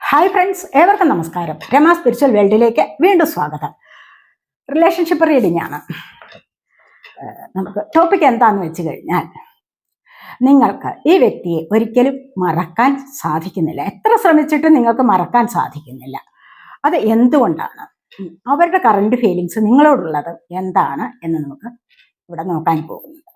Hi friends ഏവർക്കും നമസ്കാരം. Rama spiritual വേൾഡിലേക്ക് വീണ്ടും സ്വാഗതം. റിലേഷൻഷിപ്പ് റീഡിംഗ് ആണ്. നമുക്ക് ടോപ്പിക് എന്താണെന്ന് വെച്ച് കഴിഞ്ഞാൽ നിങ്ങൾക്ക് ഈ വ്യക്തിയെ ഒരിക്കലും മറക്കാൻ സാധിക്കുന്നില്ല. എത്ര ശ്രമിച്ചിട്ടും നിങ്ങൾക്ക് മറക്കാൻ സാധിക്കുന്നില്ല. അത് എന്തുകൊണ്ടാണ്? അവരുടെ കറണ്ട് ഫീലിങ്സ് നിങ്ങളോടുള്ളത് എന്താണ് എന്ന് നമുക്ക് ഇവിടെ നോക്കാൻ പോകുന്നത്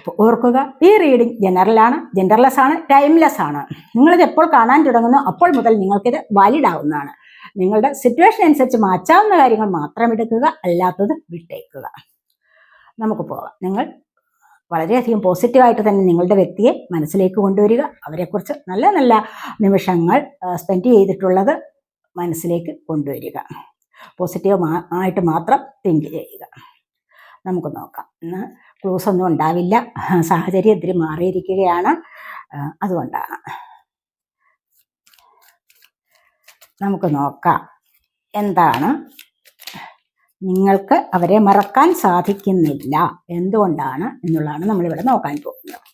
അപ്പോൾ ഓർക്കുക ഈ റീഡിംഗ് ജനറലാണ് ജെൻഡർലെസ് ആണ് ടൈംലെസ് ആണ്. നിങ്ങളിത് എപ്പോൾ കാണാൻ തുടങ്ങുന്നു അപ്പോൾ മുതൽ നിങ്ങൾക്കിത് വാലിഡ് ആവുന്നതാണ്. നിങ്ങളുടെ സിറ്റുവേഷൻ അനുസരിച്ച് മാറ്റാവുന്ന കാര്യങ്ങൾ മാത്രം എടുക്കുക അല്ലാത്തത് വിട്ടേക്കുക. നമുക്ക് പോകാം. നിങ്ങൾ വളരെയധികം പോസിറ്റീവായിട്ട് തന്നെ നിങ്ങളുടെ വ്യക്തിയെ മനസ്സിലേക്ക് കൊണ്ടുവരിക. അവരെക്കുറിച്ച് നല്ല നല്ല നിമിഷങ്ങൾ സ്പെൻഡ് ചെയ്തിട്ടുള്ളത് മനസ്സിലേക്ക് കൊണ്ടുവരിക. പോസിറ്റീവ് ആയിട്ട് മാത്രം തിങ്ക് ചെയ്യുക. നമുക്ക് നോക്കാം. ക്ലൂസ് ഒന്നും ഉണ്ടാവില്ല. സാഹചര്യം ഇത്തിരി മാറിയിരിക്കുകയാണ് അതുകൊണ്ടാണ്. നമുക്ക് നോക്കാം. എന്താണ്? നിങ്ങൾക്ക് അവരെ മറക്കാൻ സാധിക്കുന്നില്ല. എന്തുകൊണ്ടാണ് എന്നുള്ളതാണ് നമ്മളിവിടെ നോക്കാൻ പോകുന്നത്.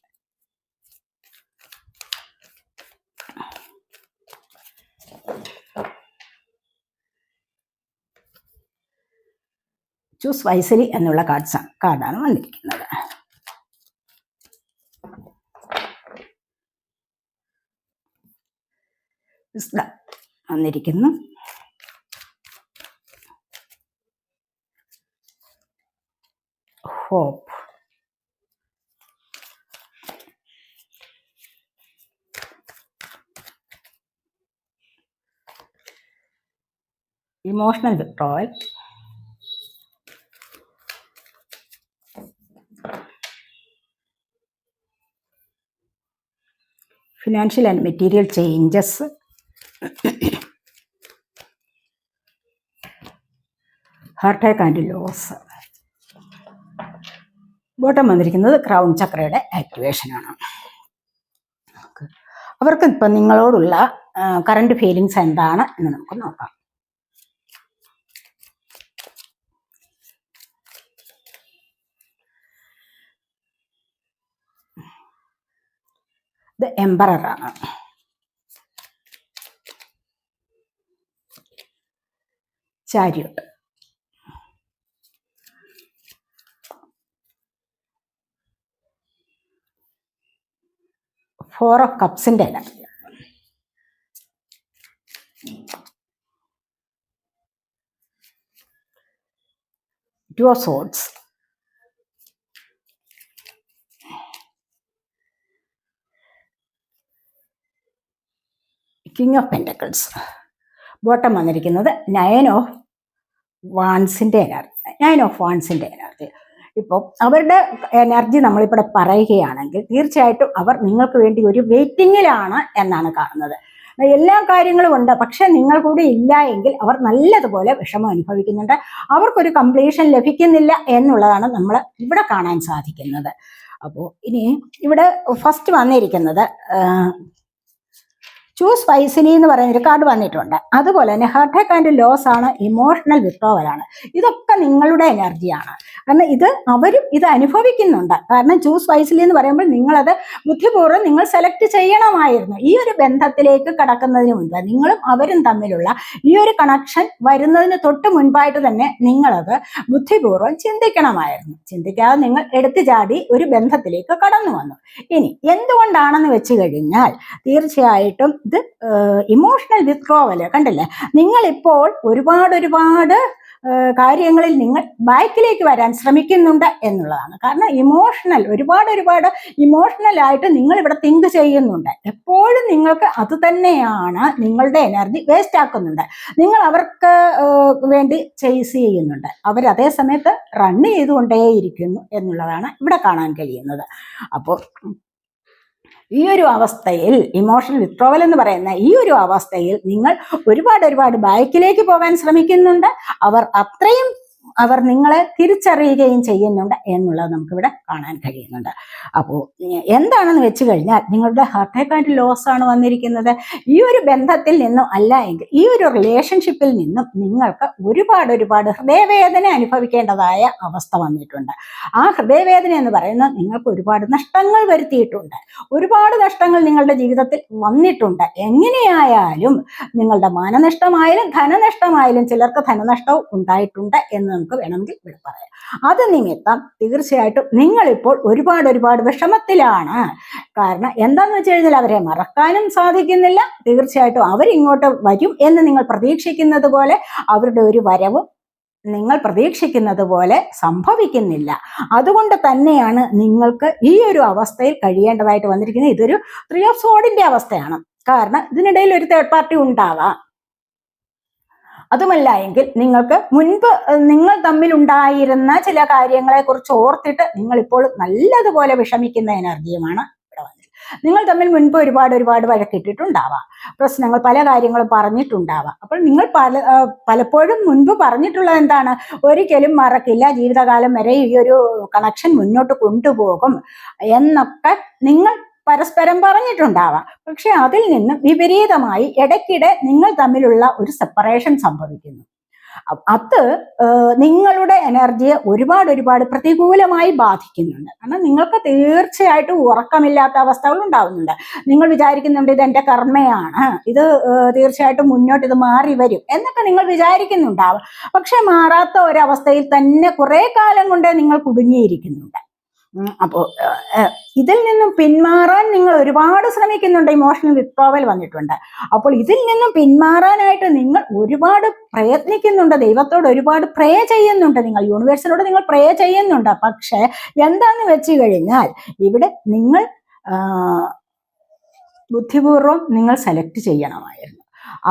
ചൂസ് വൈസലി എന്നുള്ള കാർഡ്സ് കാർഡാണ് വന്നിരിക്കുന്നത്. വന്നിരിക്കുന്നു. Hope emotional withdrawal financial and material changes heart attack and loss bottom വന്നിരിക്കുന്നത് ക്രൗൺ ചക്രയുടെ ആക്ടിവേഷനാണ് അവർക്ക് ഇപ്പം നിങ്ങളോടുള്ള കറണ്ട് ഫീലിങ്സ് എന്താണ് എന്ന് നമുക്ക് നോക്കാം. ഇത് എംബററാണ് chariot. Four of കപ്സിന്റെ energy two of swords king of pentacles bottom വന്നിരിക്കുന്നത് നയൻ ഓഫ് വാൻസിന്റെ എനർജി നയൻ ഓഫ് വാൻസിന്റെ എനർജി ഇപ്പോൾ അവരുടെ എനർജി നമ്മളിവിടെ പറയുകയാണെങ്കിൽ തീർച്ചയായിട്ടും അവർ നിങ്ങൾക്ക് വേണ്ടി ഒരു വെയിറ്റിങ്ങിലാണ് എന്നാണ് കാണുന്നത്. എല്ലാ കാര്യങ്ങളും ഉണ്ട് പക്ഷെ നിങ്ങൾ കൂടി ഇല്ല എങ്കിൽ അവർ നല്ലതുപോലെ വിഷമം അനുഭവിക്കുന്നുണ്ട്. അവർക്കൊരു കംപ്ലീഷൻ ലഭിക്കുന്നില്ല എന്നുള്ളതാണ് നമ്മൾ ഇവിടെ കാണാൻ സാധിക്കുന്നത്. അപ്പോൾ ഇനി ഇവിടെ ഫസ്റ്റ് വന്നിരിക്കുന്നത് ചൂസ് വൈസിലി എന്ന് പറയുന്നൊരു കാർഡ് വന്നിട്ടുണ്ട്. അതുപോലെ തന്നെ ഹാർട്ട് ആൻഡ് ലോസ് ആണ് ഇമോഷണൽ വിത്രോവൽ ആണ്. ഇതൊക്കെ നിങ്ങളുടെ എനർജിയാണ് കാരണം ഇത് അവരും ഇത് അനുഭവിക്കുന്നുണ്ട്. കാരണം ചൂസ് വൈസിലി എന്ന് പറയുമ്പോൾ നിങ്ങളത് ബുദ്ധിപൂർവം നിങ്ങൾ സെലക്ട് ചെയ്യണമായിരുന്നു. ഈ ഒരു ബന്ധത്തിലേക്ക് കടക്കുന്നതിന് മുൻപ് നിങ്ങളും അവരും തമ്മിലുള്ള ഈ ഒരു കണക്ഷൻ വരുന്നതിന് തൊട്ട് മുൻപായിട്ട് തന്നെ നിങ്ങളത് ബുദ്ധിപൂർവം ചിന്തിക്കണമായിരുന്നു. ചിന്തിക്കാതെ നിങ്ങൾ എടുത്തു ചാടി ഒരു ബന്ധത്തിലേക്ക് കടന്നു വന്നു. ഇനി എന്തുകൊണ്ടാണെന്ന് വെച്ച് കഴിഞ്ഞാൽ തീർച്ചയായിട്ടും ഇത് ഇമോഷണൽ വിത്ഡ്രോവൽ കണ്ടില്ലേ? നിങ്ങൾ ഇപ്പോൾ ഒരുപാട് ഒരുപാട് കാര്യങ്ങളിൽ നിങ്ങൾ ബാക്കിലേക്ക് വരാൻ ശ്രമിക്കുന്നുണ്ട് എന്നുള്ളതാണ്. കാരണം ഇമോഷണൽ ഒരുപാട് ഒരുപാട് ഇമോഷണൽ ആയിട്ട് നിങ്ങൾ ഇവിടെ തിങ്ക് ചെയ്യുന്നുണ്ട്. എപ്പോഴും നിങ്ങൾക്ക് അത് തന്നെയാണ് നിങ്ങളുടെ എനർജി വേസ്റ്റ് ആക്കുന്നുണ്ട്. നിങ്ങൾ അവർക്ക് വേണ്ടി ചേസ് ചെയ്യുന്നുണ്ട്. അവർ അതേ സമയത്ത് റൺ ചെയ്തുകൊണ്ടേയിരിക്കുന്നു എന്നുള്ളതാണ് ഇവിടെ കാണാൻ കഴിയുന്നത്. അപ്പോൾ ഈ ഒരു അവസ്ഥയിൽ ഇമോഷണൽ വിത്രോവൽ എന്ന് പറയുന്ന ഈ ഒരു അവസ്ഥയിൽ നിങ്ങൾ ഒരുപാട് ഒരുപാട് ബാക്കിലേക്ക് പോകാൻ ശ്രമിക്കുന്നുണ്ട്. അവർ അത്രയും അവർ നിങ്ങളെ തിരിച്ചറിയുകയും ചെയ്യുന്നുണ്ട് എന്നുള്ളത് നമുക്കിവിടെ കാണാൻ കഴിയുന്നുണ്ട്. അപ്പോൾ എന്താണെന്ന് വെച്ച് കഴിഞ്ഞാൽ നിങ്ങളുടെ ഹാർട്ട് ആൻഡ് ലോസ് ആണ് വന്നിരിക്കുന്നത്. ഈ ഒരു ബന്ധത്തിൽ നിന്നും അല്ല എങ്കിൽ ഈ ഒരു റിലേഷൻഷിപ്പിൽ നിന്നും നിങ്ങൾക്ക് ഒരുപാട് ഒരുപാട് ഹൃദയവേദന അനുഭവിക്കേണ്ടതായ അവസ്ഥ വന്നിട്ടുണ്ട്. ആ ഹൃദയവേദന എന്ന് പറയുന്നത് നിങ്ങൾക്ക് ഒരുപാട് നഷ്ടങ്ങൾ വരുത്തിയിട്ടുണ്ട്. ഒരുപാട് നഷ്ടങ്ങൾ നിങ്ങളുടെ ജീവിതത്തിൽ വന്നിട്ടുണ്ട്. എങ്ങനെയായാലും നിങ്ങളുടെ മാനനഷ്ടമായാലും ധനനഷ്ടമായാലും ചിലർക്ക് ധനനഷ്ടവും ഉണ്ടായിട്ടുണ്ട് എന്ന് നമുക്ക് വേണമെങ്കിൽ ഇവിടെ പറയാം. അത് നിമിത്തം തീർച്ചയായിട്ടും നിങ്ങളിപ്പോൾ ഒരുപാട് ഒരുപാട് വിഷമത്തിലാണ്. കാരണം എന്താന്ന് വെച്ച് കഴിഞ്ഞാൽ അവരെ മറക്കാനും സാധിക്കുന്നില്ല. തീർച്ചയായിട്ടും അവരിങ്ങോട്ട് വരും എന്ന് നിങ്ങൾ പ്രതീക്ഷിക്കുന്നത് പോലെ അവരുടെ ഒരു വരവും നിങ്ങൾ പ്രതീക്ഷിക്കുന്നത് പോലെ സംഭവിക്കുന്നില്ല. അതുകൊണ്ട് തന്നെയാണ് നിങ്ങൾക്ക് ഈ ഒരു അവസ്ഥയിൽ കഴിയേണ്ടതായിട്ട് വന്നിരിക്കുന്നത്. ഇതൊരു ത്രീ ഓഫ് സോഡിന്റെ അവസ്ഥയാണ്. കാരണം ഇതിനിടയിൽ ഒരു തേർഡ് പാർട്ടി ഉണ്ടാവാം. അതുമല്ല എങ്കിൽ നിങ്ങൾക്ക് മുൻപ് നിങ്ങൾ തമ്മിൽ ഉണ്ടായിരുന്ന ചില കാര്യങ്ങളെ കുറിച്ച് ഓർത്തിട്ട് നിങ്ങൾ ഇപ്പോൾ നല്ലതുപോലെ വിഷമിക്കുന്ന എനർജിയുമാണ് ഇവിടെ വന്നത്. നിങ്ങൾ തമ്മിൽ മുൻപ് ഒരുപാട് ഒരുപാട് വഴക്കിട്ടിട്ടുണ്ടാവാം. പ്രശ്നങ്ങൾ പല കാര്യങ്ങളും പറഞ്ഞിട്ടുണ്ടാവാം. അപ്പോൾ നിങ്ങൾ പല പലപ്പോഴും മുൻപ് പറഞ്ഞിട്ടുള്ളത് എന്താണ്? ഒരിക്കലും മറക്കില്ല. ജീവിതകാലം വരെ ഈ ഒരു കണക്ഷൻ മുന്നോട്ട് കൊണ്ടുപോകും എന്നൊക്കെ നിങ്ങൾ പരസ്പരം പറഞ്ഞിട്ടുണ്ടാവാം. പക്ഷെ അതിൽ നിന്നും വിപരീതമായി ഇടയ്ക്കിടെ നിങ്ങൾ തമ്മിലുള്ള ഒരു സെപ്പറേഷൻ സംഭവിക്കുന്നു. അത് നിങ്ങളുടെ എനർജിയെ ഒരുപാട് ഒരുപാട് പ്രതികൂലമായി ബാധിക്കുന്നുണ്ട്. കാരണം നിങ്ങൾക്ക് തീർച്ചയായിട്ടും ഉറക്കമില്ലാത്ത അവസ്ഥകൾ ഉണ്ടാവുന്നുണ്ട്. നിങ്ങൾ വിചാരിക്കുന്നുണ്ട് ഇത് എന്റെ കർമ്മയാണ്. ഇത് തീർച്ചയായിട്ടും മുന്നോട്ട് ഇത് മാറി വരും എന്നൊക്കെ നിങ്ങൾ വിചാരിക്കുന്നുണ്ടാവും. പക്ഷെ മാറാത്ത ഒരവസ്ഥയിൽ തന്നെ കുറെ കാലം കൊണ്ട് നിങ്ങൾ കുടുങ്ങിയിരിക്കുന്നുണ്ട്. ഉം, അപ്പോ ഇതിൽ നിന്നും പിന്മാറാൻ നിങ്ങൾ ഒരുപാട് ശ്രമിക്കുന്നുണ്ട്. ഇമോഷണൽ വിത്രോവൽ വന്നിട്ടുണ്ട്. അപ്പോൾ ഇതിൽ നിന്നും പിന്മാറാനായിട്ട് നിങ്ങൾ ഒരുപാട് പ്രയത്നിക്കുന്നുണ്ട്. ദൈവത്തോട് ഒരുപാട് പ്രേ ചെയ്യുന്നുണ്ട്. നിങ്ങൾ യൂണിവേഴ്സിനോട് നിങ്ങൾ പ്രേ ചെയ്യുന്നുണ്ട്. പക്ഷെ എന്താന്ന് വെച്ച് കഴിഞ്ഞാൽ ഇവിടെ നിങ്ങൾ ബുദ്ധിപൂർവം നിങ്ങൾ സെലക്ട് ചെയ്യണമായിരുന്നു.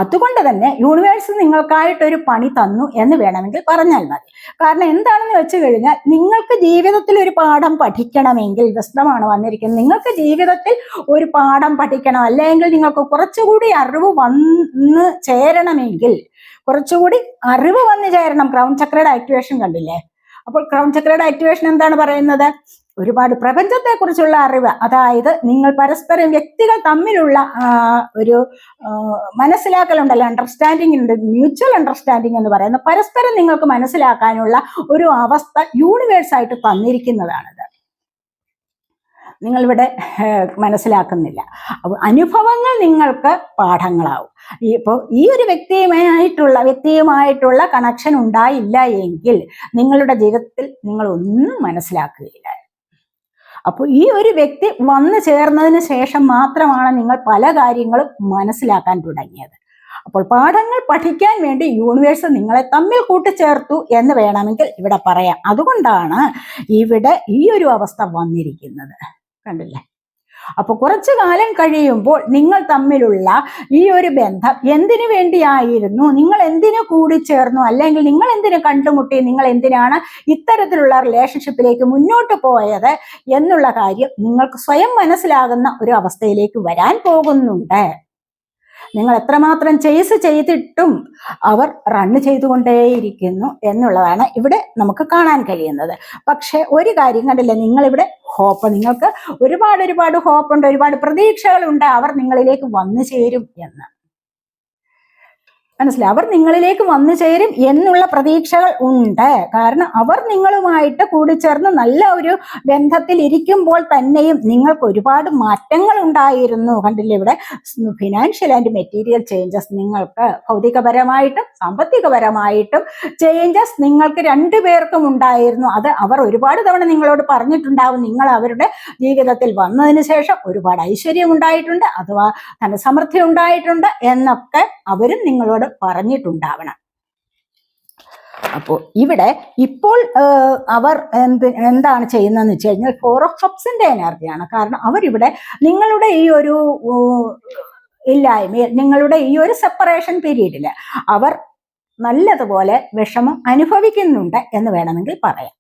അതുകൊണ്ട് തന്നെ യൂണിവേഴ്സ് നിങ്ങൾക്കായിട്ട് ഒരു പണി തന്നു എന്ന് വേണമെങ്കിൽ പറഞ്ഞാൽ മതി. കാരണം എന്താണെന്ന് വെച്ച് കഴിഞ്ഞാൽ നിങ്ങൾക്ക് ജീവിതത്തിൽ ഒരു പാഠം പഠിക്കണമെങ്കിൽ വ്യസ്തമാണ് വന്നിരിക്കുന്നത് നിങ്ങൾക്ക് ജീവിതത്തിൽ ഒരു പാഠം പഠിക്കണം അല്ലെങ്കിൽ നിങ്ങൾക്ക് കുറച്ചുകൂടി അറിവ് വന്ന് ചേരണമെങ്കിൽ കുറച്ചുകൂടി അറിവ് വന്നു ചേരണം. ക്രൗൺ ചക്രയുടെ ആക്ടിവേഷൻ കണ്ടില്ലേ? അപ്പോൾ ക്രൗൺ ചക്രയുടെ ആക്ടിവേഷൻ എന്താണ് പറയുന്നത്? ഒരുപാട് പ്രപഞ്ചത്തെക്കുറിച്ചുള്ള അറിവ് അതായത് നിങ്ങൾ പരസ്പരം വ്യക്തികൾ തമ്മിലുള്ള ഒരു മനസ്സിലാക്കലുണ്ടല്ലോ അണ്ടർസ്റ്റാൻഡിംഗ് ഉണ്ട് മ്യൂച്വൽ അണ്ടർസ്റ്റാൻഡിംഗ് എന്ന് പറയുന്നത് പരസ്പരം നിങ്ങൾക്ക് മനസ്സിലാക്കാനുള്ള ഒരു അവസ്ഥ യൂണിവേഴ്സ് ആയിട്ട് തന്നിരിക്കുന്നതാണിത്. നിങ്ങളിവിടെ മനസ്സിലാക്കുന്നില്ല. അനുഭവങ്ങൾ നിങ്ങൾക്ക് പാഠങ്ങളാവും. ഇപ്പോൾ ഈ ഒരു വ്യക്തിയുമായിട്ടുള്ള വ്യക്തിയുമായിട്ടുള്ള കണക്ഷൻ ഉണ്ടായില്ല എങ്കിൽ നിങ്ങളുടെ ജീവിതത്തിൽ നിങ്ങൾ ഒന്നും മനസ്സിലാക്കുകയില്ല. അപ്പോൾ ഈ ഒരു വ്യക്തി വന്നു ചേർന്നതിന് ശേഷം മാത്രമാണ് നിങ്ങൾ പല കാര്യങ്ങളും മനസ്സിലാക്കാൻ തുടങ്ങിയത്. അപ്പോൾ പാഠങ്ങൾ പഠിക്കാൻ വേണ്ടി യൂണിവേഴ്സ് നിങ്ങളെ തമ്മിൽ കൂട്ടിച്ചേർത്തു എന്ന് വേണമെങ്കിൽ ഇവിടെ പറയാം. അതുകൊണ്ടാണ് ഇവിടെ ഈ ഒരു അവസ്ഥ വന്നിരിക്കുന്നത്. കണ്ടില്ലേ? അപ്പൊ കുറച്ചു കാലം കഴിയുമ്പോൾ നിങ്ങൾ തമ്മിലുള്ള ഈ ഒരു ബന്ധം എന്തിനു വേണ്ടിയായിരുന്നു? നിങ്ങൾ എന്തിനു കൂടി ചേർന്നു? അല്ലെങ്കിൽ നിങ്ങൾ എന്തിനു കണ്ടുമുട്ടി? നിങ്ങൾ എന്തിനാണ് ഇത്തരത്തിലുള്ള റിലേഷൻഷിപ്പിലേക്ക് മുന്നോട്ട് പോയത് എന്നുള്ള കാര്യം നിങ്ങൾക്ക് സ്വയം മനസ്സിലാകുന്ന ഒരു അവസ്ഥയിലേക്ക് വരാൻ പോകുന്നുണ്ട്. നിങ്ങൾ എത്രമാത്രം ചേസ് ചെയ്തിട്ടും അവർ റണ്ണ് ചെയ്തുകൊണ്ടേയിരിക്കുന്നു എന്നുള്ളതാണ് ഇവിടെ നമുക്ക് കാണാൻ കഴിയുന്നത്. പക്ഷെ ഒരു കാര്യം കണ്ടില്ല? നിങ്ങളിവിടെ ഹോപ്പ് നിങ്ങൾക്ക് ഒരുപാട് ഒരുപാട് ഹോപ്പുണ്ട് ഒരുപാട് പ്രതീക്ഷകളുണ്ട്. അവർ നിങ്ങളിലേക്ക് വന്നു ചേരും എന്ന്. മനസ്സിലായി? അവർ നിങ്ങളിലേക്ക് വന്നു ചേരും എന്നുള്ള പ്രതീക്ഷകൾ ഉണ്ട്. കാരണം അവർ നിങ്ങളുമായിട്ട് കൂടിച്ചേർന്ന് നല്ല ഒരു ബന്ധത്തിൽ ഇരിക്കുമ്പോൾ തന്നെയും നിങ്ങൾക്ക് ഒരുപാട് മാറ്റങ്ങൾ ഉണ്ടായിരുന്നു. കണ്ടില്ലേ ഇവിടെ? ഫിനാൻഷ്യൽ ആൻഡ് മെറ്റീരിയൽ ചേഞ്ചസ് നിങ്ങൾക്ക് ഭൗതികപരമായിട്ടും സാമ്പത്തികപരമായിട്ടും ചേഞ്ചസ് നിങ്ങൾക്ക് രണ്ടു പേർക്കും ഉണ്ടായിരുന്നു. അത് അവർ ഒരുപാട് തവണ നിങ്ങളോട് പറഞ്ഞിട്ടുണ്ടാവും. നിങ്ങൾ അവരുടെ ജീവിതത്തിൽ വന്നതിന് ശേഷം ഒരുപാട് ഐശ്വര്യം ഉണ്ടായിട്ടുണ്ട്. അഥവാ ധനസമൃദ്ധി ഉണ്ടായിട്ടുണ്ട് എന്നൊക്കെ അവരും നിങ്ങളോട് പറഞ്ഞിട്ടുണ്ടാവണം. അപ്പോൾ ഇവിടെ ഇപ്പോൾ അവർ എന്ത് എന്താണ് ചെയ്യുന്നതെന്ന് വെച്ച് കഴിഞ്ഞാൽ ഫോർ ഓഫ് കപ്സിന്റെ എനർജിയാണ് കാരണം അവരിവിടെ നിങ്ങളുടെ ഈ ഒരു ഇല്ലായ്മ നിങ്ങളുടെ ഈ ഒരു സെപ്പറേഷൻ പീരീഡിൽ അവർ നല്ലതുപോലെ വിഷമം അനുഭവിക്കുന്നുണ്ട് എന്ന് വേണമെങ്കിൽ പറയാം.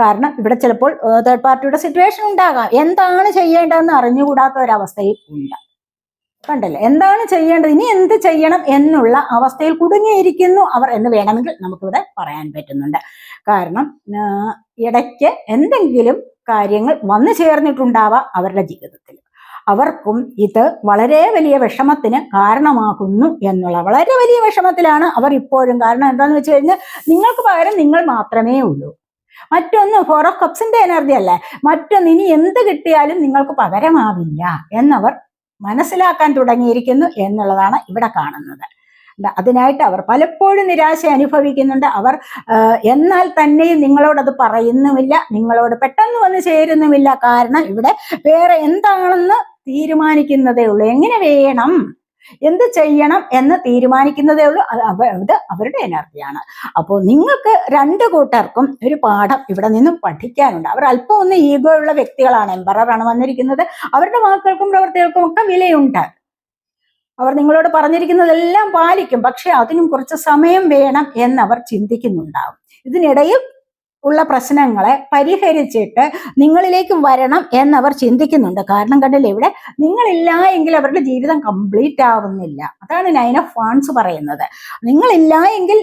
കാരണം ഇവിടെ ചിലപ്പോൾ തേർഡ് പാർട്ടിയുടെ സിറ്റുവേഷൻ ഉണ്ടാകാം. എന്താണ് ചെയ്യേണ്ടതെന്ന് അറിഞ്ഞുകൂടാത്ത ഒരവസ്ഥയും ഉണ്ട്. കണ്ടല്ലേ? എന്താണ് ചെയ്യേണ്ടത്? ഇനി എന്ത് ചെയ്യണം എന്നുള്ള അവസ്ഥയിൽ കുടുങ്ങിയിരിക്കുന്നു അവർ എന്ന് വേണമെങ്കിൽ നമുക്കിവിടെ പറയാൻ പറ്റുന്നുണ്ട്. കാരണം ഇടയ്ക്ക് എന്തെങ്കിലും കാര്യങ്ങൾ വന്നു ചേർന്നിട്ടുണ്ടാവാം അവരുടെ ജീവിതത്തിൽ. അവർക്കും ഇത് വളരെ വലിയ വിഷമത്തിന് കാരണമാകുന്നു എന്നുള്ള വളരെ വലിയ വിഷമത്തിലാണ് അവർ ഇപ്പോഴും. കാരണം എന്താണെന്ന് വെച്ച് കഴിഞ്ഞാൽ നിങ്ങൾക്ക് പകരം നിങ്ങൾ മാത്രമേ ഉള്ളൂ. മറ്റൊന്ന് ഫോർ ഓഫ് കപ്സിന്റെ എനർജി അല്ലേ? മറ്റൊന്ന് ഇനി എന്ത് കിട്ടിയാലും നിങ്ങൾക്ക് പകരമാവില്ല എന്നവർ മനസ്സിലാക്കാൻ തുടങ്ങിയിരിക്കുന്നു എന്നുള്ളതാണ് ഇവിടെ കാണുന്നത്. അതിനായിട്ട് അവർ പലപ്പോഴും നിരാശ അനുഭവിക്കുന്നുണ്ട്. അവർ എന്നാൽ തന്നെയും നിങ്ങളോടത് പറയുന്നുമില്ല നിങ്ങളോട് പെട്ടെന്ന് വന്ന് ചേരുന്നുമില്ല. കാരണം ഇവിടെ വേറെ എന്താണെന്ന് തീരുമാനിക്കുന്നതേ ഉള്ളൂ. എങ്ങനെ വേണം? എന്ത് ചെയ്യണം എന്ന് തീരുമാനിക്കുന്നതേ ഉള്ളൂ. അത് അവ- അത് അവരുടെ എനർജിയാണ് അപ്പോൾ നിങ്ങൾക്ക് രണ്ട് കൂട്ടർക്കും ഒരു പാഠം ഇവിടെ നിന്നും പഠിക്കാനുണ്ട്. അവർ അല്പം ഒന്ന് ഈഗോ ഉള്ള വ്യക്തികളാണ്. എംബറാണ് വന്നിരിക്കുന്നത്. അവരുടെ വാക്കുകൾക്കും പ്രവർത്തികൾക്കും ഒക്കെ വിലയുണ്ട്. അവർ നിങ്ങളോട് പറഞ്ഞിരിക്കുന്നതെല്ലാം പാലിക്കും. പക്ഷെ അതിനും കുറച്ച് സമയം വേണം എന്ന് അവർ ചിന്തിക്കുന്നുണ്ടാവും. ഇതിനിടയിൽ ഉള്ള പ്രശ്നങ്ങളെ പരിഹരിച്ചിട്ട് നിങ്ങളിലേക്ക് വരണം എന്നവർ ചിന്തിക്കുന്നുണ്ട്. കാരണം കണ്ടില്ല ഇവിടെ നിങ്ങളില്ല എങ്കിൽ അവരുടെ ജീവിതം കംപ്ലീറ്റ് ആവുന്നില്ല. അതാണ് നൈൻ ഓഫ് ഫാൻസ് പറയുന്നത്. നിങ്ങളില്ല എങ്കിൽ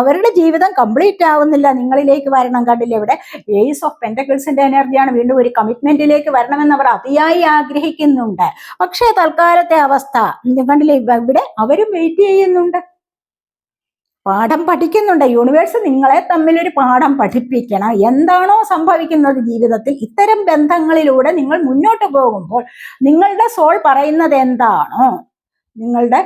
അവരുടെ ജീവിതം കംപ്ലീറ്റ് ആവുന്നില്ല. നിങ്ങളിലേക്ക് വരണം കണ്ടില്ല ഇവിടെ. ഏസ് ഓഫ് പെന്റക്കിൾസിന്റെ എനർജിയാണ് വീണ്ടും ഒരു കമ്മിറ്റ്മെന്റിലേക്ക് വരണമെന്ന് അവർ അതിയായി ആഗ്രഹിക്കുന്നുണ്ട്. പക്ഷേ തൽക്കാലത്തെ അവസ്ഥ കണ്ടില്ലേ ഇവിടെ അവരും വെയിറ്റ് ചെയ്യുന്നുണ്ട്. പാഠം പഠിക്കുന്നുണ്ട്. യൂണിവേഴ്സ് നിങ്ങളെ തമ്മിൽ ഒരു പാഠം പഠിപ്പിക്കണം. എന്താണോ സംഭവിക്കുന്നത് ജീവിതത്തിൽ ഇത്തരം ബന്ധങ്ങളിലൂടെ നിങ്ങൾ മുന്നോട്ട് പോകുമ്പോൾ നിങ്ങളുടെ സോൾ പറയുന്നത് എന്താണോ നിങ്ങളുടെ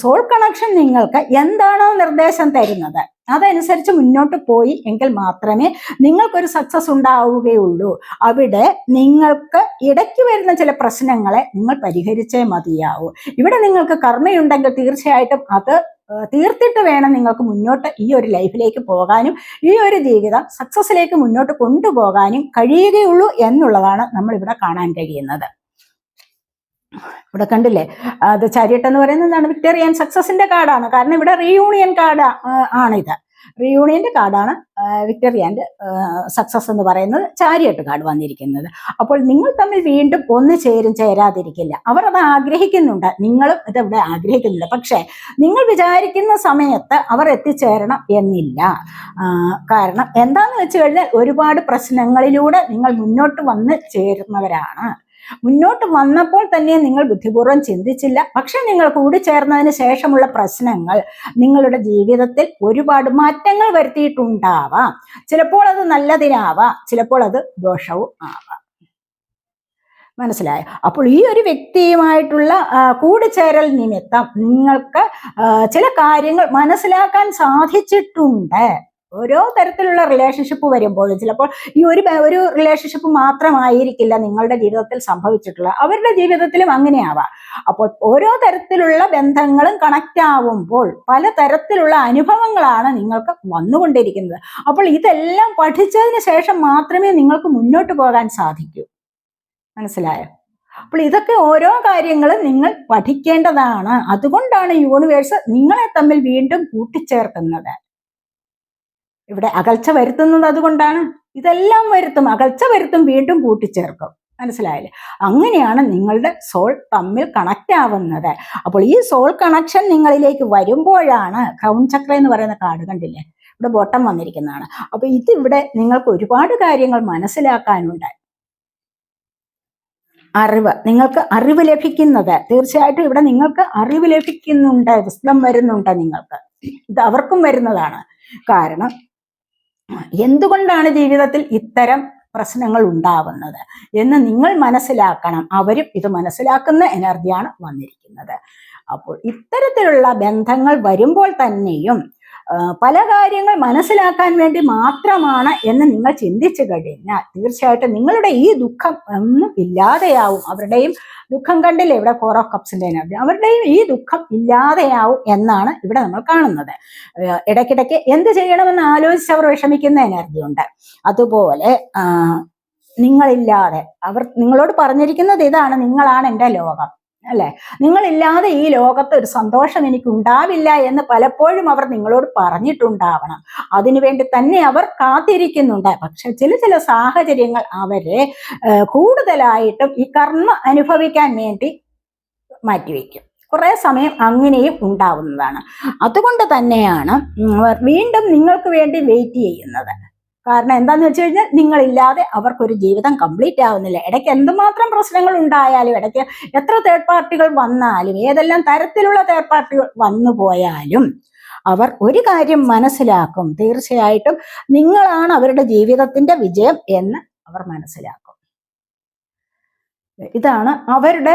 സോൾ കണക്ഷൻ നിങ്ങൾക്ക് എന്താണോ നിർദ്ദേശം തരുന്നത് അതനുസരിച്ച് മുന്നോട്ട് പോയി എങ്കിൽ മാത്രമേ നിങ്ങൾക്കൊരു സക്സസ് ഉണ്ടാവുകയുള്ളൂ. അവിടെ നിങ്ങൾക്ക് ഇടയ്ക്ക് വരുന്ന ചില പ്രശ്നങ്ങളെ നിങ്ങൾ പരിഹരിച്ചേ മതിയാവൂ. ഇവിടെ നിങ്ങൾക്ക് കർമ്മയുണ്ടെങ്കിൽ തീർച്ചയായിട്ടും അത് തീർത്തിട്ട് വേണം നിങ്ങൾക്ക് മുന്നോട്ട് ഈ ഒരു ലൈഫിലേക്ക് പോകാനും ഈ ഒരു ജീവിതം സക്സസ്സിലേക്ക് മുന്നോട്ട് കൊണ്ടുപോകാനും കഴിയുകയുള്ളൂ എന്നുള്ളതാണ് നമ്മളിവിടെ കാണാൻ കഴിയുന്നത്. ഇവിടെ കണ്ടില്ലേ? അത് ചരിട്ടെന്ന് പറയുന്നത് എന്താണ്? വിക്ടോറിയൻ സക്സസിന്റെ കാർഡാണ് കാരണം ഇവിടെ റീയൂണിയൻ കാർഡ് ആണിത്. റീയൂണിയന്റെ കാർഡാണ് വിക്ടോറിയാന്റെ സക്സസ് എന്ന് പറയുന്നത് ചാരിയട്ട് കാർഡ് വന്നിരിക്കുന്നത്. അപ്പോൾ നിങ്ങൾ തമ്മിൽ വീണ്ടും ഒന്ന് ചേരും ചേരാതിരിക്കില്ല. അവർ അത് ആഗ്രഹിക്കുന്നുണ്ട്. നിങ്ങളും ഇത് ഇവിടെ ആഗ്രഹിക്കുന്നില്ല. പക്ഷേ നിങ്ങൾ വിചാരിക്കുന്ന സമയത്ത് അവർ എത്തിച്ചേരണം എന്നില്ല. കാരണം എന്താന്ന് വെച്ച് കഴിഞ്ഞാൽ ഒരുപാട് പ്രശ്നങ്ങളിലൂടെ നിങ്ങൾ മുന്നോട്ട് വന്ന് ചേരുന്നവരാണ്. മുന്നോട്ട് വന്നപ്പോൾ തന്നെ നിങ്ങൾ ബുദ്ധിപൂർവം ചിന്തിച്ചില്ല. പക്ഷെ നിങ്ങൾ കൂടിച്ചേർന്നതിന് ശേഷമുള്ള പ്രശ്നങ്ങൾ നിങ്ങളുടെ ജീവിതത്തിൽ ഒരുപാട് മാറ്റങ്ങൾ വരുത്തിയിട്ടുണ്ടാവാം. ചിലപ്പോൾ അത് നല്ലതിനാവാം ചിലപ്പോൾ അത് ദോഷവും ആവാം. മനസ്സിലായോ? അപ്പോൾ ഈ ഒരു വ്യക്തിയുമായിട്ടുള്ള കൂടിച്ചേരൽ നിമിത്തം നിങ്ങൾക്ക് ചില കാര്യങ്ങൾ മനസ്സിലാക്കാൻ സാധിച്ചിട്ടുണ്ട്. ഓരോ തരത്തിലുള്ള റിലേഷൻഷിപ്പ് വരുമ്പോൾ ചിലപ്പോൾ ഈ ഒരു ഒരു റിലേഷൻഷിപ്പ് മാത്രമായിരിക്കില്ല നിങ്ങളുടെ ജീവിതത്തിൽ സംഭവിച്ചിട്ടുള്ള അവരുടെ ജീവിതത്തിലും അങ്ങനെയാവാം. അപ്പോൾ ഓരോ തരത്തിലുള്ള ബന്ധങ്ങളും കണക്റ്റ് ആവുമ്പോൾ പല തരത്തിലുള്ള അനുഭവങ്ങളാണ് നിങ്ങൾക്ക് വന്നുകൊണ്ടിരിക്കുന്നത്. അപ്പോൾ ഇതെല്ലാം പഠിച്ചതിന് ശേഷം മാത്രമേ നിങ്ങൾക്ക് മുന്നോട്ട് പോകാൻ സാധിക്കൂ. മനസ്സിലായോ? അപ്പോൾ ഇതൊക്കെ ഓരോ കാര്യങ്ങളും നിങ്ങൾ പഠിക്കേണ്ടതാണ്. അതുകൊണ്ടാണ് യൂണിവേഴ്സ് നിങ്ങളെ തമ്മിൽ വീണ്ടും കൂട്ടിച്ചേർക്കുന്നത്. ഇവിടെ അകൽച്ച വരുത്തുന്നത് അതുകൊണ്ടാണ്. ഇതെല്ലാം വരുത്തും അകൽച്ച വരുത്തും വീണ്ടും കൂട്ടിച്ചേർക്കും. മനസ്സിലായില്ലേ? അങ്ങനെയാണ് നിങ്ങളുടെ സോൾ തമ്മിൽ കണക്റ്റ് ആവുന്നത്. അപ്പോൾ ഈ സോൾ കണക്ഷൻ നിങ്ങളിലേക്ക് വരുമ്പോഴാണ് ക്രൗൺ ചക്ര എന്ന് പറയുന്ന കാർഡ് കണ്ടില്ലേ? ഇവിടെ ബോട്ടം വന്നിരിക്കുന്നതാണ്. അപ്പൊ ഇതിവിടെ നിങ്ങൾക്ക് ഒരുപാട് കാര്യങ്ങൾ മനസ്സിലാക്കാനുണ്ട്. അറിവ്. നിങ്ങൾക്ക് അറിവ് ലഭിക്കുന്നത്. തീർച്ചയായിട്ടും ഇവിടെ നിങ്ങൾക്ക് അറിവ് ലഭിക്കുന്നുണ്ട്. വിസ്തം വരുന്നുണ്ട് നിങ്ങൾക്ക്. ഇത് അവർക്കും വരുന്നതാണ്. കാരണം എന്തുകൊണ്ടാണ് ജീവിതത്തിൽ ഇത്തരം പ്രശ്നങ്ങൾ ഉണ്ടാവുന്നത്? എന്ന് നിങ്ങൾ മനസ്സിലാക്കണം. അവരും ഇത് മനസ്സിലാക്കുന്ന എനർജിയാണ് വന്നിരിക്കുന്നത്. അപ്പോൾ ഇത്തരത്തിലുള്ള ബന്ധങ്ങൾ വരുമ്പോൾ തന്നെയും പല കാര്യങ്ങൾ മനസ്സിലാക്കാൻ വേണ്ടി മാത്രമാണ് എന്ന് നിങ്ങൾ ചിന്തിച്ചു കഴിഞ്ഞാൽ തീർച്ചയായിട്ടും നിങ്ങളുടെ ഈ ദുഃഖം ഒന്നും ഇല്ലാതെയാവും. അവരുടെയും ദുഃഖം കണ്ടില്ലേ? ഇവിടെ ഫോർ ഓഫ് എനർജി അവരുടെയും ഈ ദുഃഖം ഇല്ലാതെയാവും എന്നാണ് ഇവിടെ നമ്മൾ കാണുന്നത്. ഇടയ്ക്കിടയ്ക്ക് എന്ത് ചെയ്യണമെന്ന് ആലോചിച്ച് അവർ വിഷമിക്കുന്ന എനർജി ഉണ്ട്. അതുപോലെ നിങ്ങളില്ലാതെ അവർ നിങ്ങളോട് പറഞ്ഞിരിക്കുന്നത് ഇതാണ് നിങ്ങളാണ് എന്റെ ലോകം. അല്ലെ? നിങ്ങളില്ലാതെ ഈ ലോകത്ത് ഒരു സന്തോഷം എനിക്ക് ഉണ്ടാവില്ല എന്ന് പലപ്പോഴും അവർ നിങ്ങളോട് പറഞ്ഞിട്ടുണ്ടാവണം. അതിനുവേണ്ടി തന്നെ അവർ കാത്തിരിക്കുന്നുണ്ട്. പക്ഷെ ചില ചില സാഹചര്യങ്ങൾ അവരെ കൂടുതലായിട്ടും ഈ കർമ്മ അനുഭവിക്കാൻ വേണ്ടി മാറ്റിവെക്കും. കുറേ സമയം അങ്ങനെയും ഉണ്ടാവുന്നതാണ്. അതുകൊണ്ട് തന്നെയാണ് വീണ്ടും നിങ്ങൾക്ക് വേണ്ടി വെയിറ്റ് ചെയ്യുന്നത്. കാരണം എന്താന്ന് വെച്ച് കഴിഞ്ഞാൽ നിങ്ങളില്ലാതെ അവർക്കൊരു ജീവിതം കംപ്ലീറ്റ് ആവുന്നില്ല. ഇടയ്ക്ക് എന്തുമാത്രം പ്രശ്നങ്ങൾ ഉണ്ടായാലും ഇടയ്ക്ക് എത്ര തേർഡ് പാർട്ടികൾ വന്നാലും ഏതെല്ലാം തരത്തിലുള്ള തേർഡ് പാർട്ടികൾ വന്നു പോയാലും അവർ ഒരു കാര്യം മനസ്സിലാക്കും. തീർച്ചയായിട്ടും നിങ്ങളാണ് അവരുടെ ജീവിതത്തിന്റെ വിജയം എന്ന് അവർ മനസ്സിലാക്കും. ഇതാണ് അവരുടെ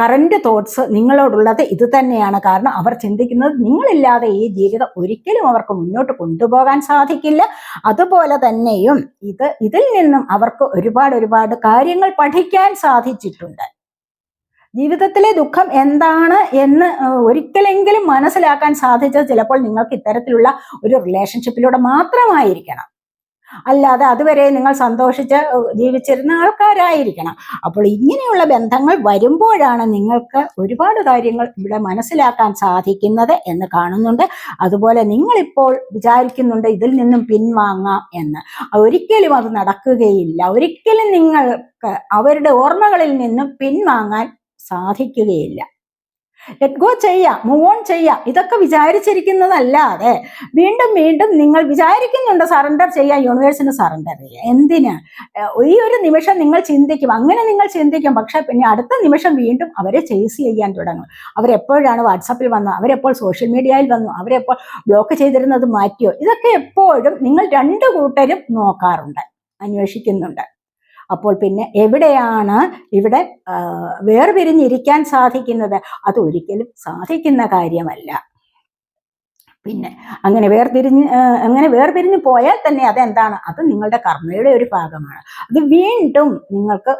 കറന്റ് തോട്ട്സ് നിങ്ങളോടുള്ളത് ഇത് തന്നെയാണ്. കാരണം അവർ ചിന്തിക്കുന്നത് നിങ്ങളില്ലാതെ ഈ ജീവിതം ഒരിക്കലും അവർക്ക് മുന്നോട്ട് കൊണ്ടുപോകാൻ സാധിക്കില്ല. അതുപോലെ തന്നെയും ഇത് ഇതിൽ നിന്നും അവർക്ക് ഒരുപാട് ഒരുപാട് കാര്യങ്ങൾ പഠിക്കാൻ സാധിച്ചിട്ടുണ്ട്. ജീവിതത്തിലെ ദുഃഖം എന്താണ് എന്ന് ഒരിക്കലെങ്കിലും മനസ്സിലാക്കാൻ സാധിച്ചത് ചിലപ്പോൾ നിങ്ങൾക്ക് ഇത്തരത്തിലുള്ള ഒരു റിലേഷൻഷിപ്പിലൂടെ മാത്രമായിരിക്കണം. അല്ലാതെ അതുവരെ നിങ്ങൾ സന്തോഷിച്ച് ജീവിച്ചിരുന്ന ആൾക്കാരായിരിക്കണം. അപ്പോൾ ഇങ്ങനെയുള്ള ബന്ധങ്ങൾ വരുമ്പോഴാണ് നിങ്ങൾക്ക് ഒരുപാട് കാര്യങ്ങൾ ഇവിടെ മനസ്സിലാക്കാൻ സാധിക്കുന്നത് എന്ന് കാണുന്നുണ്ട്. അതുപോലെ നിങ്ങളിപ്പോൾ വിചാരിക്കുന്നുണ്ട് ഇതിൽ നിന്നും പിൻവാങ്ങാം എന്ന്. ഒരിക്കലും അത് നടക്കുകയില്ല. ഒരിക്കലും നിങ്ങൾക്ക് അവരുടെ ഓർമ്മകളിൽ നിന്നും പിൻവാങ്ങാൻ സാധിക്കുകയില്ല. ലെറ്റ് ഗോ ചെയ്യാം മൂവ് ഓൺ ചെയ്യാം. ഇതൊക്കെ വിചാരിച്ചിരിക്കുന്നതല്ലാതെ വീണ്ടും വീണ്ടും നിങ്ങൾ വിചാരിക്കുന്നുണ്ട് സറണ്ടർ ചെയ്യാം യൂണിവേഴ്സിന് സറണ്ടർ ചെയ്യാം എന്തിന്? ഈ ഒരു നിമിഷം നിങ്ങൾ ചിന്തിക്കും. അങ്ങനെ നിങ്ങൾ ചിന്തിക്കും. പക്ഷെ പിന്നെ അടുത്ത നിമിഷം വീണ്ടും അവരെ ചേസ് ചെയ്യാൻ തുടങ്ങും. അവരെപ്പോഴാണ് വാട്സാപ്പിൽ വന്നത് അവരെപ്പോൾ സോഷ്യൽ മീഡിയയിൽ വന്നു അവരെപ്പോൾ ബ്ലോക്ക് ചെയ്തിരുന്നത് മാറ്റിയോ? ഇതൊക്കെ എപ്പോഴും നിങ്ങൾ രണ്ടു കൂട്ടരും നോക്കാറുണ്ട് അന്വേഷിക്കുന്നുണ്ട്. അപ്പോൾ പിന്നെ എവിടെയാണ് ഇവിടെ വേർപിരിഞ്ഞിരിക്കാൻ സാധിക്കുന്നത്? അത് ഒരിക്കലും സാധിക്കുന്ന കാര്യമല്ല. പിന്നെ അങ്ങനെ വേർതിരിഞ്ഞ് അങ്ങനെ വേർപിരിഞ്ഞ് പോയാൽ തന്നെ അതെന്താണ്? അത് നിങ്ങളുടെ കർമ്മയുടെ ഒരു ഭാഗമാണ്. അത് വീണ്ടും നിങ്ങൾക്ക്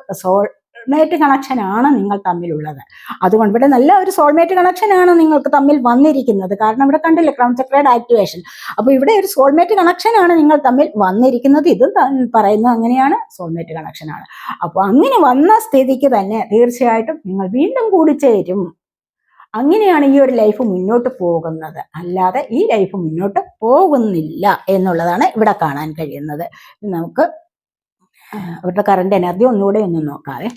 സോൾമേറ്റ് കണക്ഷൻ ആണ് നിങ്ങൾ തമ്മിലുള്ളത്. അതുകൊണ്ട് ഇവിടെ നല്ല ഒരു സോൾമേറ്റ് കണക്ഷൻ ആണ് നിങ്ങൾക്ക് തമ്മിൽ വന്നിരിക്കുന്നത്. കാരണം ഇവിടെ കണ്ടില്ലേ ക്രൗൺ ചക്രയുടെ ആക്ടിവേഷൻ അപ്പൊ ഇവിടെ ഒരു സോൾമേറ്റ് കണക്ഷൻ ആണ് നിങ്ങൾ തമ്മിൽ വന്നിരിക്കുന്നത്. ഇതും പറയുന്നത് അങ്ങനെയാണ് സോൾമേറ്റ് കണക്ഷൻ ആണ്. അപ്പൊ അങ്ങനെ വന്ന സ്ഥിതിക്ക് തന്നെ തീർച്ചയായിട്ടും നിങ്ങൾ വീണ്ടും കൂടിച്ചേരും അങ്ങനെയാണ് ഈ ഒരു ലൈഫ് മുന്നോട്ട് പോകുന്നത്. അല്ലാതെ ഈ ലൈഫ് മുന്നോട്ട് പോകുന്നില്ല എന്നുള്ളതാണ് ഇവിടെ കാണാൻ കഴിയുന്നത്. നമുക്ക് അവരുടെ കറണ്ട് എനർജി ഒന്നുകൂടെ ഒന്ന് നോക്കാവേ.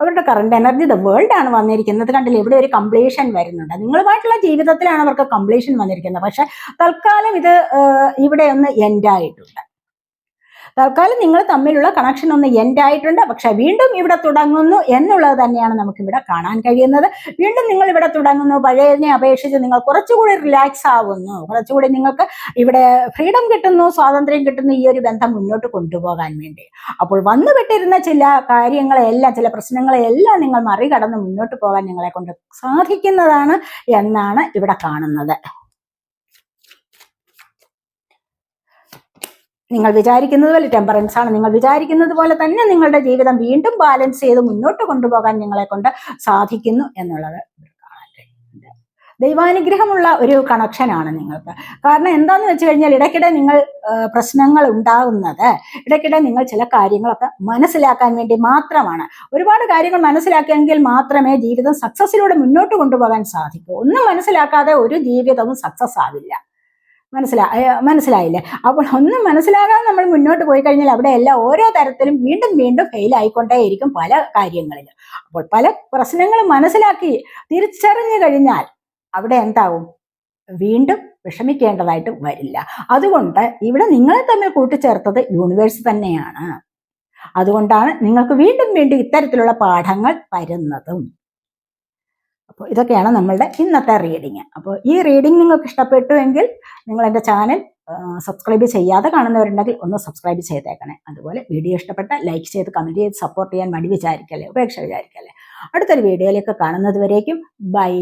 അവരുടെ കറണ്ട് എനർജി ദ വേൾഡ് ആണ് വന്നിരിക്കുന്നത്. കണ്ടില്ലേ? ഇവിടെ ഒരു കംപ്ലീഷൻ വരുന്നുണ്ട്. നിങ്ങളുമായിട്ടുള്ള ജീവിതത്തിലാണ് അവർക്ക് കംപ്ലീഷൻ വന്നിരിക്കുന്നത്. പക്ഷെ തൽക്കാലം ഇത് ഇവിടെ ഒന്ന് എൻഡ് ആയിട്ടുണ്ട്. തൽക്കാലം നിങ്ങൾ തമ്മിലുള്ള കണക്ഷൻ ഒന്ന് എൻഡ് ആയിട്ടുണ്ട്. പക്ഷെ വീണ്ടും ഇവിടെ തുടങ്ങുന്നു എന്നുള്ളത് തന്നെയാണ് നമുക്ക് ഇവിടെ കാണാൻ കഴിയുന്നത്. വീണ്ടും നിങ്ങൾ ഇവിടെ തുടങ്ങുന്നു. പഴയതിനെ അപേക്ഷിച്ച് നിങ്ങൾ കുറച്ചുകൂടി റിലാക്സ് ആവുന്നു. കുറച്ചുകൂടി നിങ്ങൾക്ക് ഇവിടെ ഫ്രീഡം കിട്ടുന്നു സ്വാതന്ത്ര്യം കിട്ടുന്നു ഈ ഒരു ബന്ധം മുന്നോട്ട് കൊണ്ടുപോകാൻ വേണ്ടി. അപ്പോൾ വന്നുപെട്ടിരുന്ന ചില കാര്യങ്ങളെല്ലാം ചില പ്രശ്നങ്ങളെല്ലാം നിങ്ങൾ മറികടന്ന് മുന്നോട്ട് പോകാൻ നിങ്ങളെ കൊണ്ട് സാധിക്കുന്നതാണ് എന്നാണ് ഇവിടെ കാണുന്നത്. നിങ്ങൾ വിചാരിക്കുന്നത് പോലെ ടെമ്പറൻസ് ആണ്. നിങ്ങൾ വിചാരിക്കുന്നത് പോലെ തന്നെ നിങ്ങളുടെ ജീവിതം വീണ്ടും ബാലൻസ് ചെയ്ത് മുന്നോട്ട് കൊണ്ടുപോകാൻ നിങ്ങളെ കൊണ്ട് സാധിക്കുന്നു എന്നുള്ളത് ദൈവാനുഗ്രഹമുള്ള ഒരു കണക്ഷനാണ് നിങ്ങൾക്ക്. കാരണം എന്താന്ന് വെച്ച് കഴിഞ്ഞാൽ ഇടയ്ക്കിടെ നിങ്ങൾ പ്രശ്നങ്ങൾ ഉണ്ടാകുന്നത് ഇടയ്ക്കിടെ നിങ്ങൾ ചില കാര്യങ്ങളൊക്കെ മനസ്സിലാക്കാൻ വേണ്ടി മാത്രമാണ്. ഒരുപാട് കാര്യങ്ങൾ മനസ്സിലാക്കിയെങ്കിൽ മാത്രമേ ജീവിതം സക്സസ്സിലൂടെ മുന്നോട്ട് കൊണ്ടുപോകാൻ സാധിക്കൂ. ഒന്നും മനസ്സിലാക്കാതെ ഒരു ജീവിതവും സക്സസ് ആവില്ല. മനസ്സിലാ മനസ്സിലായില്ലേ? അപ്പോൾ ഒന്നും മനസ്സിലാകാതെ നമ്മൾ മുന്നോട്ട് പോയി കഴിഞ്ഞാൽ അവിടെ എല്ലാം ഓരോ തരത്തിലും വീണ്ടും വീണ്ടും ഫെയിൽ ആയിക്കൊണ്ടേയിരിക്കും പല കാര്യങ്ങളിൽ അപ്പോൾ പല പ്രശ്നങ്ങളും മനസ്സിലാക്കി തിരിച്ചറിഞ്ഞു കഴിഞ്ഞാൽ അവിടെ എന്താവും? വീണ്ടും വിഷമിക്കേണ്ടതായിട്ട് വരില്ല. അതുകൊണ്ട് ഇവിടെ നിങ്ങളെ തമ്മിൽ കൂട്ടിച്ചേർത്തത് യൂണിവേഴ്സ് തന്നെയാണ്. അതുകൊണ്ടാണ് നിങ്ങൾക്ക് വീണ്ടും വീണ്ടും ഇത്തരത്തിലുള്ള പാഠങ്ങൾ തരുന്നതും അപ്പോൾ ഇതൊക്കെയാണ് നമ്മളുടെ ഇന്നത്തെ റീഡിങ് അപ്പോൾ ഈ റീഡിങ് നിങ്ങൾക്ക് ഇഷ്ടപ്പെട്ടു എങ്കിൽ നിങ്ങൾ എന്റെ ചാനൽ സബ്സ്ക്രൈബ് ചെയ്യാതെ കാണുന്നവരുണ്ടെങ്കിൽ ഒന്ന് സബ്സ്ക്രൈബ് ചെയ്തേക്കണേ. അതുപോലെ വീഡിയോ ഇഷ്ടപ്പെട്ട ലൈക്ക് ചെയ്ത് കമന്റ് ചെയ്ത് സപ്പോർട്ട് ചെയ്യാൻ മടി വിചാരിക്കല്ലേ? ഉപേക്ഷ വിചാരിക്കല്ലേ? അടുത്തൊരു വീഡിയോയിലേക്ക് കാണുന്നത് വരേക്കും ബൈ.